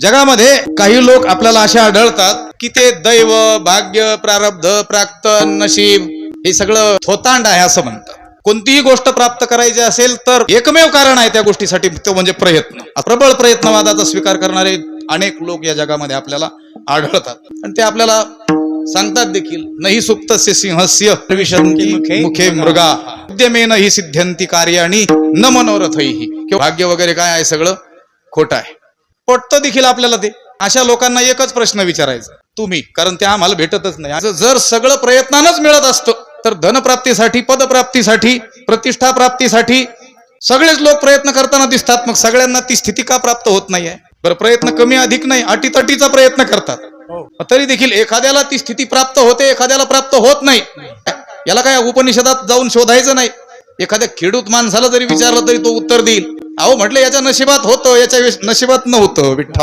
जगामध्ये काही लोक आपल्याला असे आढळतात की ते दैव भाग्य प्रारब्ध प्राक्तन नशीब हे सगळं थोतांड आहे असं म्हणतात. कोणतीही गोष्ट प्राप्त करायची असेल तर एकमेव कारण आहे त्या गोष्टीसाठी तो म्हणजे प्रयत्न. प्रबळ प्रयत्नवादाचा स्वीकार करणारे अनेक लोक या जगामध्ये आपल्याला आढळतात. आणि ते आपल्याला सांगतात देखील नाही सुप्त सिंहस्य मुखे मुखे मृगा। उद्यमेन ही सिद्ध्यंती कार्याणी न मनोरथही किंवा भाग्य वगैरे काय आहे सगळं? खोटं आहे. पटतं देखील आपल्याला ते. अशा लोकांना एकच प्रश्न विचारायचा. तुम्ही कारण ते आम्हाला भेटतच नाही. असं जर सगळं प्रयत्नानच मिळत असतं तर धनप्राप्तीसाठी पदप्राप्तीसाठी प्रतिष्ठा प्राप्तीसाठी सगळेच लोक प्रयत्न करताना दिसतात. मग सगळ्यांना ती स्थिती का प्राप्त होत नाहीये? बरं प्रयत्न कमी अधिक नाही अटीतटीचा प्रयत्न करतात. तरी देखील एखाद्याला ती स्थिती प्राप्त होते एखाद्याला प्राप्त होत नाही. याला काय उपनिषदात जाऊन शोधायचं नाही? एखाद्या खेडूत माणसाला जरी विचारलं तरी तो उत्तर देईल. अहो म्हटलं याच्या नशिबात होतं याच्या नशिबात नव्हतं विठ्ठल.